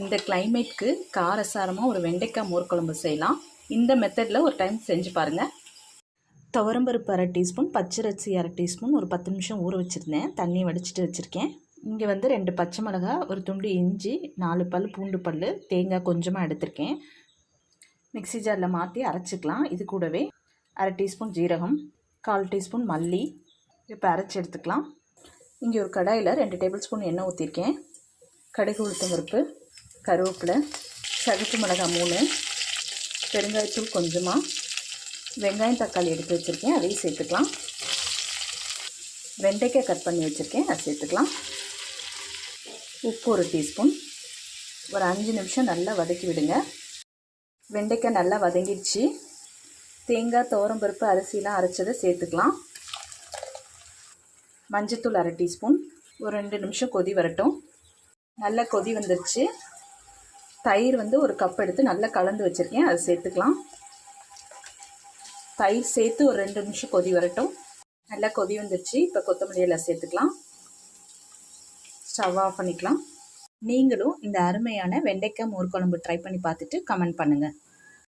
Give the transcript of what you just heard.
இந்த கிளைமேட்க்கு காரசாரமாக ஒரு வெண்டைக்காய் மோர் குழம்பு செய்யலாம். இந்த மெத்தடில் ஒரு டைம் செஞ்சு பாருங்கள் துவரம்பருப்பு அரை டீஸ்பூன் பச்சரிசி அரை டீஸ்பூன் ஒரு பத்து நிமிஷம் ஊற வச்சுருந்தேன். தண்ணி வடிச்சிட்டு வச்சுருக்கேன். இங்கே வந்து ரெண்டு பச்சை மிளகா ஒரு துண்டு இஞ்சி நாலு பல் பூண்டு பல் தேங்காய் கொஞ்சமாக எடுத்திருக்கேன். மிக்ஸி ஜாரில் மாற்றி அரைச்சிக்கலாம். இது கூடவே அரை டீஸ்பூன் ஜீரகம் கால் டீஸ்பூன் மல்லி இப்போ அரைச்சி எடுத்துக்கலாம். இங்கே ஒரு கடாயில் ரெண்டு டேபிள் ஸ்பூன் எண்ணெய் ஊற்றிருக்கேன் கடுகு உளுத்தம் பருப்பு கருவேப்பிலை சதுப்பு மிளகாய் மூணு பெருங்காயத்தூள் கொஞ்சமாக வெங்காயம் தக்காளி எடுத்து வச்சுருக்கேன் அதையும் சேர்த்துக்கலாம். வெண்டைக்காய் கட் பண்ணி வச்சுருக்கேன் அதை சேர்த்துக்கலாம். உப்பு ஒரு டீஸ்பூன். ஒரு அஞ்சு நிமிஷம் நல்லா வதக்கி விடுங்க. வெண்டைக்காய் நல்லா வதங்கிடுச்சு. தேங்காய் தோரம்பருப்பு அரிசிலாம் அரைச்சதை சேர்த்துக்கலாம். மஞ்சத்தூள் அரை டீஸ்பூன். ஒரு ரெண்டு நிமிஷம் கொதி வரட்டும். நல்லா கொதி வந்துடுச்சு. தயிர் வந்து ஒரு கப் எடுத்து நல்லா கலந்து வச்சுருக்கேன். அதை சேர்த்துக்கலாம். தயிர் சேர்த்து ஒரு ரெண்டு நிமிஷம் கொதி வரட்டும். நல்லா கொதி வந்துருச்சு. இப்போ கொத்தமல்லி எல்லாம் சேர்த்துக்கலாம். ஸ்டவ் ஆஃப் பண்ணிக்கலாம். நீங்களும் இந்த அருமையான வெண்டைக்காய் மோர் குழம்பு ட்ரை பண்ணி பார்த்துட்டு கமெண்ட் பண்ணுங்கள்